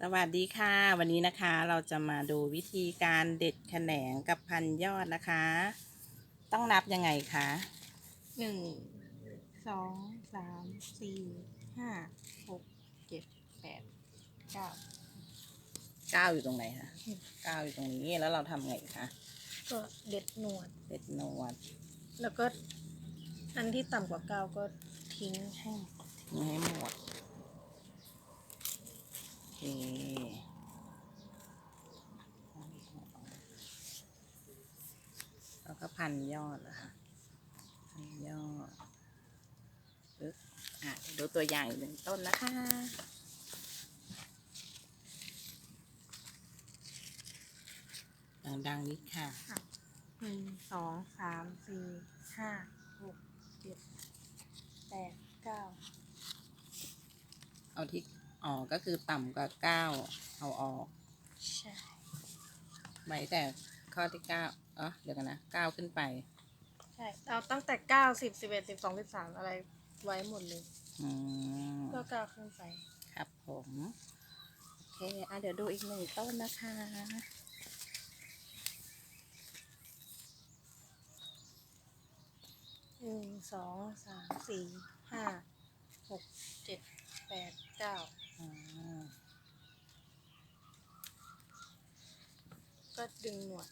สวัสดีค่ะ วันนี้นะคะเราจะมาดูวิธีการเด็ดแขนงกับพันยอดนะคะ ต้องนับยังไงคะหนึ่งสองสามสี่ห้าหกเจ็ดแปดเก้าก้าวอยู่ตรงไหนคะก้าวอยู่ตรงนี้แล้วเราทำไงคะก็เด็ดหนวด เด็ดหนวด แล้วก็อันที่ต่ำกว่าเก้าก็ทิ้งให้หมดทิ้งให้หมดโอเค แล้วก็พันยอดนะคะพันยอดปึ๊บอะเดี๋ยวดูตัวอย่างอีกหนึ่งต้นนะคะดังๆนิดค่ะหนึ่งสองสามสี่ห้าหกเจ็ดแปดเก้าเอาที่ออกก็คือต่ำกว่าเก้าเอาออก ใช่ไว้แต่ ข้อที่เก้าเออเดี๋ยวกันนะเก้าขึ้นไป ใช่เอาตั้งแต่เก้าสิบสิบเอ็ดสิบสองสิบสามอะไรไว้หมดเลยอืมก็เก้าขึ้นไป ครับผม โอเคอะเดี๋ยวดูอีกหนึ่งต้นนะคะ หนึ่งสองสามสี่ห้าหกเจ็ดแปดเก้าอ่าก็ดึงหนวด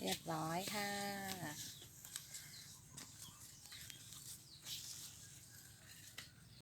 เรียบร้อยค่ะ